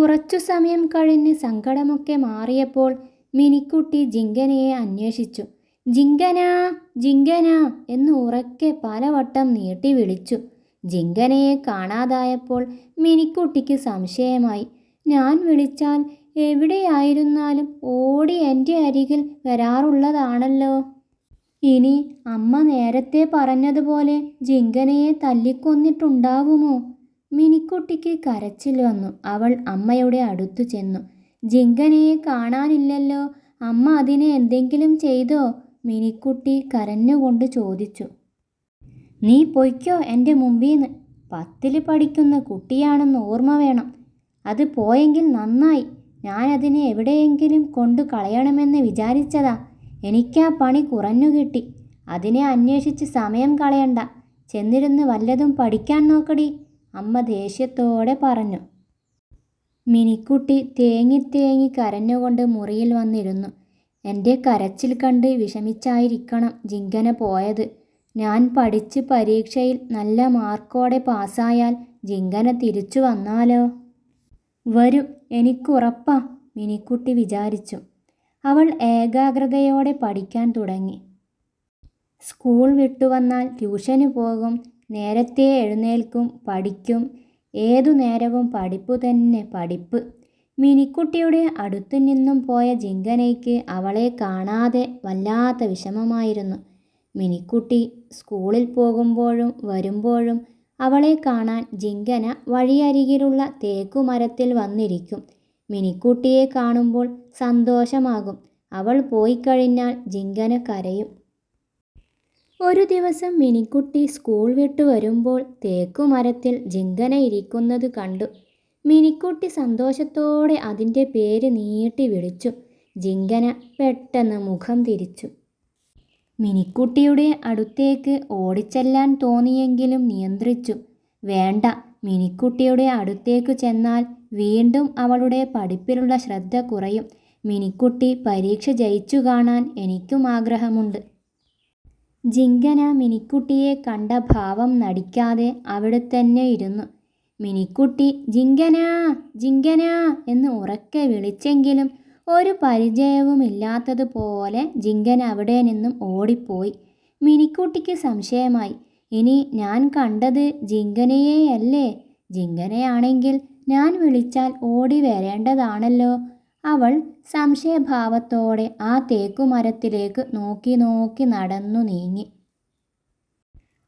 കുറച്ചു സമയം കഴിഞ്ഞ് സങ്കടമൊക്കെ മാറിയപ്പോൾ മിനിക്കുട്ടി ജിങ്കനയെ അന്വേഷിച്ചു. ജിങ്കന ജിങ്കന എന്ന് ഉറക്കെ പലവട്ടം നീട്ടി വിളിച്ചു. ജിങ്കനയെ കാണാതായപ്പോൾ മിനിക്കുട്ടിക്ക് സംശയമായി. ഞാൻ വിളിച്ചാൽ എവിടെയായിരുന്നാലും ഓടി എന്റെ അരികിൽ വരാറുള്ളതാണല്ലോ. ഇനി അമ്മ നേരത്തെ പറഞ്ഞതുപോലെ ജിങ്കനയെ തല്ലിക്കൊന്നിട്ടുണ്ടാവുമോ? മിനിക്കുട്ടിക്ക് കരച്ചിൽ വന്നു. അവൾ അമ്മയുടെ അടുത്തു ചെന്നു. ജിങ്കനയെ കാണാനില്ലല്ലോ. അമ്മ അതിനെ എന്തെങ്കിലും ചെയ്തോ? മിനിക്കുട്ടി കരഞ്ഞുകൊണ്ട് ചോദിച്ചു. നീ പൊയ്ക്കോ എന്റെ മുമ്പീന്ന്. പത്തിൽ പഠിക്കുന്ന കുട്ടിയാണെന്ന് ഓർമ്മ വേണം. അത് പോയെങ്കിൽ നന്നായി. ഞാനതിനെ എവിടെയെങ്കിലും കൊണ്ടു കളയണമെന്ന് വിചാരിച്ചതാ. എനിക്കാ പണി കുറഞ്ഞു കിട്ടി. അതിനെ അന്വേഷിച്ച് സമയം കളയണ്ട. ചെന്നിരുന്ന് വല്ലതും പഠിക്കാൻ നോക്കടി. അമ്മ ദേഷ്യത്തോടെ പറഞ്ഞു. മിനിക്കുട്ടി തേങ്ങി തേങ്ങി കരഞ്ഞുകൊണ്ട് മുറിയിൽ വന്നിരുന്നു. എന്റെ കരച്ചിൽ കണ്ട് വിഷമിച്ചായിരിക്കണം ജിങ്കന പോയത്. ഞാൻ പഠിച്ച് പരീക്ഷയിൽ നല്ല മാർക്കോടെ പാസ്സായാൽ ജിങ്കന തിരിച്ചു വന്നാലോ? വരും എനിക്കുറപ്പാ മിനിക്കുട്ടി വിചാരിച്ചു. അവൾ ഏകാഗ്രതയോടെ പഠിക്കാൻ തുടങ്ങി. സ്കൂൾ വിട്ടുവന്നാൽ ട്യൂഷന് പോകും നേരത്തെ എഴുന്നേൽക്കും പഠിക്കും. ഏതു നേരവും പഠിപ്പു തന്നെ പഠിപ്പ്. മിനിക്കുട്ടിയുടെ അടുത്തു നിന്നും പോയ ജിങ്കനയ്ക്ക് അവളെ കാണാതെ വല്ലാത്ത വിഷമമായിരുന്നു. മിനിക്കുട്ടി സ്കൂളിൽ പോകുമ്പോഴും വരുമ്പോഴും അവളെ കാണാൻ ജിങ്കന വഴിയരികിലുള്ള തേക്കുമരത്തിൽ വന്നിരിക്കും. മിനിക്കുട്ടിയെ കാണുമ്പോൾ സന്തോഷമാകും. അവൾ പോയി കഴിഞ്ഞാൽ ജിങ്കന കരയും. ഒരു ദിവസം മിനിക്കുട്ടി സ്കൂൾ വിട്ടു വരുമ്പോൾ തേക്കുമരത്തിൽ ജിങ്കന ഇരിക്കുന്നത് കണ്ടു. മിനിക്കുട്ടി സന്തോഷത്തോടെ അതിന്റെ പേര് നീട്ടി വിളിച്ചു. ജിങ്കന പെട്ടെന്ന് മുഖം തിരിച്ചു. മിനിക്കുട്ടിയുടെ അടുത്തേക്ക് ഓടിച്ചെല്ലാൻ തോന്നിയെങ്കിലും നിയന്ത്രിച്ചു. വേണ്ട മിനിക്കുട്ടിയുടെ അടുത്തേക്ക് ചെന്നാൽ വീണ്ടും അവളുടെ പഠിപ്പിലുള്ള ശ്രദ്ധ കുറയും. മിനിക്കുട്ടി പരീക്ഷ ജയിച്ചു കാണാൻ എനിക്കും ആഗ്രഹമുണ്ട്. ജിങ്കന മിനിക്കുട്ടിയെ കണ്ട ഭാവം നടിക്കാതെ അവിടെ തന്നെ ഇരുന്നു. മിനിക്കുട്ടി ജിങ്കന ജിങ്കന എന്ന് ഉറക്കെ വിളിച്ചെങ്കിലും ഒരു പരിചയവുമില്ലാത്തതുപോലെ ജിങ്കൻ അവിടെ നിന്നും ഓടിപ്പോയി. മിനിക്കുട്ടിക്ക് സംശയമായി ഇനി ഞാൻ കണ്ടത് ജിങ്കനയെയല്ലേ? ജിങ്കനയാണെങ്കിൽ ഞാൻ വിളിച്ചാൽ ഓടി വരേണ്ടതാണല്ലോ. അവൾ സംശയഭാവത്തോടെ ആ തേക്കുമരത്തിലേക്ക് നോക്കി നോക്കി നടന്നു നീങ്ങി.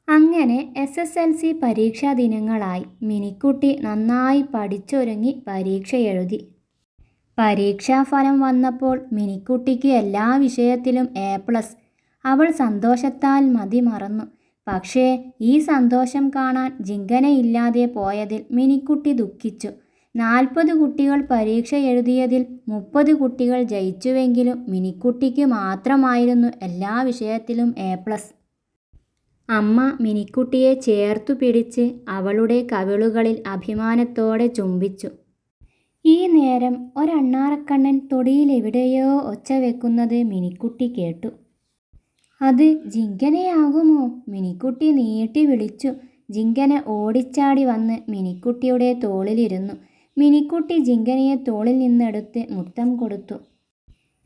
അങ്ങനെ എസ് എസ് എൽ സി പരീക്ഷാ ദിനങ്ങളായി മിനിക്കുട്ടി നന്നായി പഠിച്ചൊരുങ്ങി പരീക്ഷ എഴുതി. പരീക്ഷാഫലം വന്നപ്പോൾ മിനിക്കുട്ടിക്ക് എല്ലാ വിഷയത്തിലും എ പ്ലസ്. അവൾ സന്തോഷത്താൽ മതി മറന്നു. പക്ഷേ ഈ സന്തോഷം കാണാൻ ജിങ്കനയില്ലാതെ പോയതിൽ മിനിക്കുട്ടി ദുഃഖിച്ചു. നാൽപ്പത് കുട്ടികൾ പരീക്ഷ എഴുതിയതിൽ മുപ്പത് കുട്ടികൾ ജയിച്ചുവെങ്കിലും മിനിക്കുട്ടിക്ക് മാത്രമായിരുന്നു എല്ലാ വിഷയത്തിലും എ പ്ലസ്. അമ്മ മിനിക്കുട്ടിയെ ചേർത്തു പിടിച്ച് അവളുടെ കവിളുകളിൽ അഭിമാനത്തോടെ ചുംബിച്ചു. ഈ നേരം ഒരണ്ണാറക്കണ്ണൻ തൊടിയിലെവിടെയോ ഒച്ച വെക്കുന്നത് മിനിക്കുട്ടി കേട്ടു. അത് ജിങ്കനെയാകുമോ? മിനിക്കുട്ടി നീട്ടി വിളിച്ചു. ജിങ്കനെ ഓടിച്ചാടി വന്ന് മിനിക്കുട്ടിയുടെ തോളിലിരുന്നു. മിനിക്കുട്ടി ജിങ്കനയെ തോളിൽ നിന്നെടുത്ത് മുത്തം കൊടുത്തു.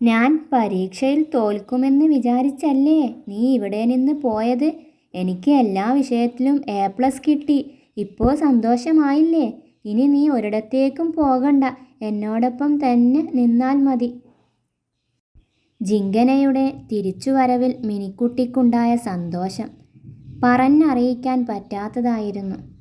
ഞാൻ പരീക്ഷയിൽ തോൽക്കുമെന്ന് വിചാരിച്ചല്ലേ നീ ഇവിടെ നിന്ന് പോയത്? എനിക്ക് എല്ലാ വിഷയത്തിലും എ പ്ലസ് കിട്ടി. ഇപ്പോൾ സന്തോഷമായില്ലേ? ഇനി നീ ഒരിടത്തേക്കും പോകണ്ട. എന്നോടൊപ്പം തന്നെ നിന്നാൽ മതി. ജിങ്കനയുടെ തിരിച്ചുവരവിൽ മിനിക്കുട്ടിക്കുണ്ടായ സന്തോഷം പറഞ്ഞറിയിക്കാൻ പറ്റാത്തതായിരുന്നു.